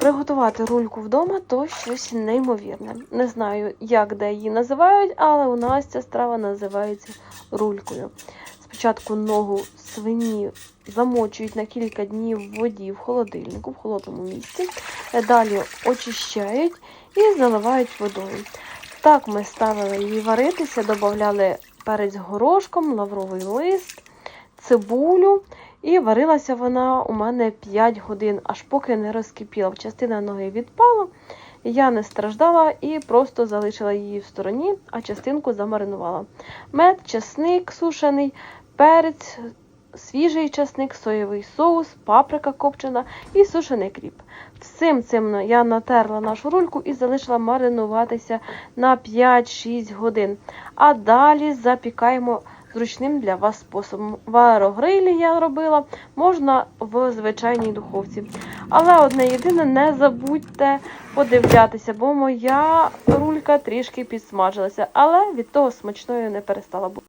Приготувати рульку вдома то щось неймовірне. Не знаю, як де її називають, але у нас ця страва називається рулькою. Спочатку ногу свині замочують на кілька днів в воді в холодильнику, в холодному місці. Далі очищають і заливають водою. Так ми ставили її варитися, додавали перець горошком, лавровий лист, цибулю. І варилася вона у мене 5 годин, аж поки не розкипіла. Частина ноги відпала, я не страждала і просто залишила її в стороні, а частинку замаринувала. Мед, чесник сушений, перець, свіжий чесник, соєвий соус, паприка копчена і сушений кріп. Всім цим я натерла нашу рульку і залишила маринуватися на 5-6 годин. А далі запікаємо зручним для вас способом. В аерогрилі я робила, можна в звичайній духовці. Але одне єдине, не забудьте подивлятися, бо моя рулька трішки підсмажилася, але від того смачною не перестала бути.